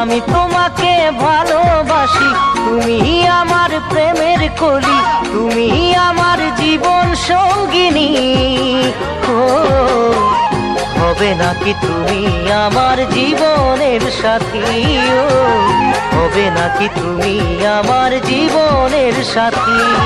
আমি তোমাকে ভালোবাসি। তুমি আমার প্রেমের কলি, তুমি আমার জীবন সঙ্গিনী। ও, হবে নাকি তুমি আমার জীবনের সাথী? ও, হবে নাকি তুমি আমার জীবনের সাথী?